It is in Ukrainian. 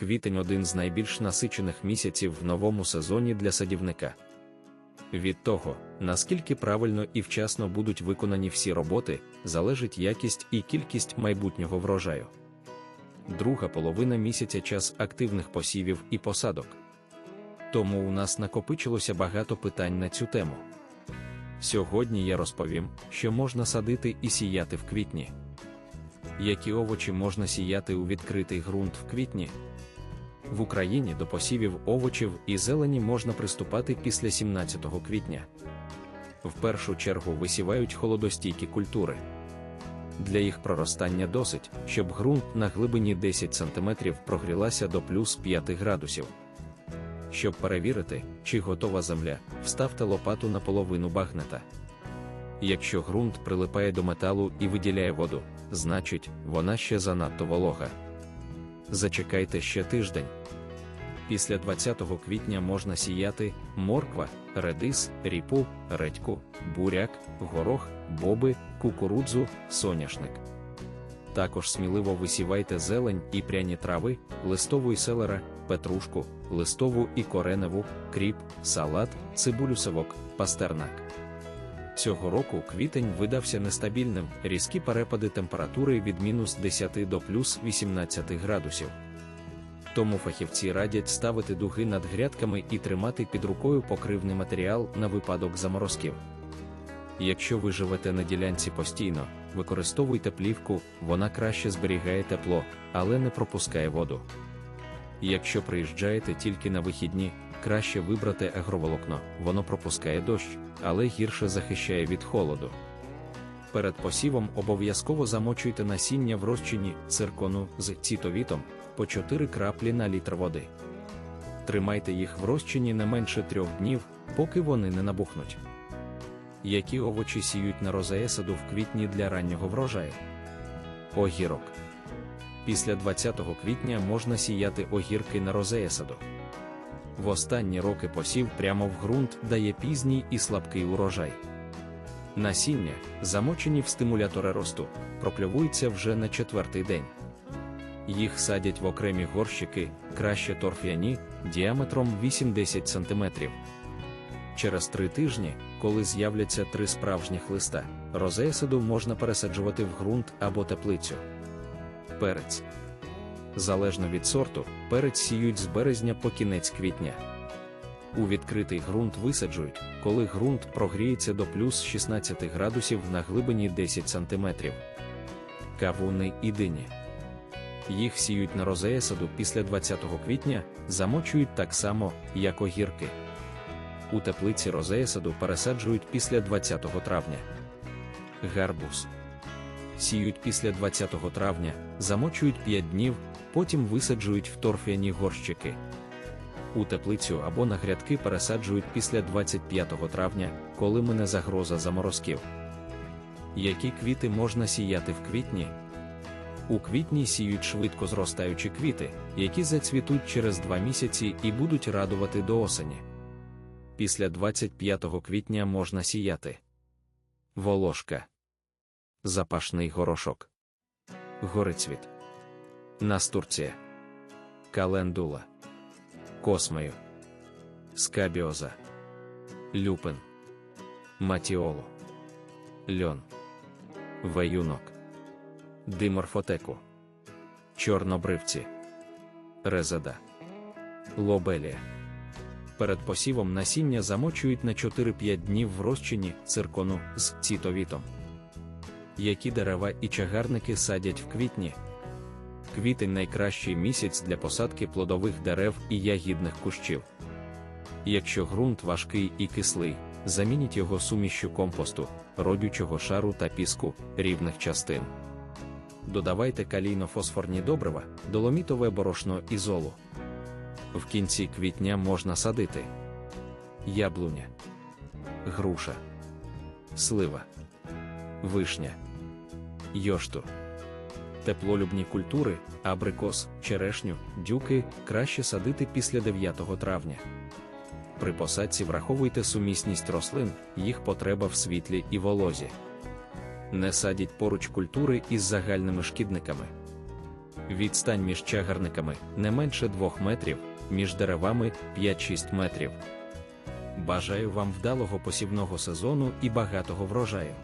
Квітень один з найбільш насичених місяців в новому сезоні для садівника. Від того, наскільки правильно і вчасно будуть виконані всі роботи, залежить якість і кількість майбутнього врожаю. Друга половина місяця час активних посівів і посадок. Тому у нас накопичилося багато питань на цю тему. Сьогодні я розповім, що можна садити і сіяти в квітні. Які овочі можна сіяти у відкритий ґрунт в квітні? В Україні до посівів овочів і зелені можна приступати після 17 квітня. В першу чергу висівають холодостійкі культури. Для їх проростання досить, щоб ґрунт на глибині 10 см прогрілася до плюс 5 градусів. Щоб перевірити, чи готова земля, вставте лопату на половину багнета. Якщо ґрунт прилипає до металу і виділяє воду, значить, вона ще занадто волога. Зачекайте ще тиждень. Після 20 квітня можна сіяти морква, редис, ріпу, редьку, буряк, горох, боби, кукурудзу, соняшник. Також сміливо висівайте зелень і пряні трави, листову і селера, петрушку, листову і кореневу, кріп, салат, цибулю сивок, пастернак. Цього року квітень видався нестабільним, різкі перепади температури від мінус 10 до плюс 18 градусів. Тому фахівці радять ставити дуги над грядками і тримати під рукою покривний матеріал на випадок заморозків. Якщо ви живете на ділянці постійно, використовуйте плівку, вона краще зберігає тепло, але не пропускає воду. Якщо приїжджаєте тільки на вихідні, краще вибрати агроволокно, воно пропускає дощ, але гірше захищає від холоду. Перед посівом обов'язково замочуйте насіння в розчині циркону з цітовітом по 4 краплі на літр води. Тримайте їх в розчині не менше трьох днів, поки вони не набухнуть. Які овочі сіють на розеесаду в квітні для раннього врожаю? Огірок. Після 20 квітня можна сіяти огірки на розеесаду. В останні роки посів прямо в ґрунт дає пізній і слабкий урожай. Насіння, замочені в стимулятори росту, прокльовуються вже на четвертий день. Їх садять в окремі горщики, краще торф'яні, діаметром 8-10 см. Через три тижні, коли з'являться три справжніх листа, розеясиду можна пересаджувати в ґрунт або теплицю. Перець. Залежно від сорту, перець сіють з березня по кінець квітня. У відкритий ґрунт висаджують, коли ґрунт прогріється до плюс 16 градусів на глибині 10 см. Кавуни і дині. Їх сіють на розеясаду після 20 квітня, замочують так само, як огірки. У теплиці розеясаду пересаджують після 20 травня. Гарбуз. Сіють після 20 травня, замочують 5 днів, потім висаджують в торфяні горщики. У теплицю або на грядки пересаджують після 25 травня, коли мине загроза заморозків. Які квіти можна сіяти в квітні? У квітні сіють швидко зростаючі квіти, які зацвітуть через два місяці і будуть радувати до осені. Після 25 квітня можна сіяти волошка, запашний горошок, горицвіт, настурція, календула, космею, скабіоза, люпин, матіоло, льон, веюнок диморфотеку, чорнобривці, резада, лобелія. Перед посівом насіння замочують на 4-5 днів в розчині циркону з цітовітом. Які дерева і чагарники садять в квітні? Квітень найкращий місяць для посадки плодових дерев і ягідних кущів. Якщо ґрунт важкий і кислий, замініть його сумішю компосту, родючого шару та піску рівних частин додавайте калійно-фосфорні добрива, доломітове борошно і золу. В кінці квітня можна садити яблуня, груша, слива, вишня, йошту. Теплолюбні культури, абрикос, черешню, дюки краще садити після 9 травня. При посадці враховуйте сумісність рослин, їх потреба в світлі і волозі не садіть поруч культури із загальними шкідниками. Відстань між чагарниками не менше 2 метрів, між деревами 5-6 метрів. Бажаю вам вдалого посівного сезону і багатого врожаю.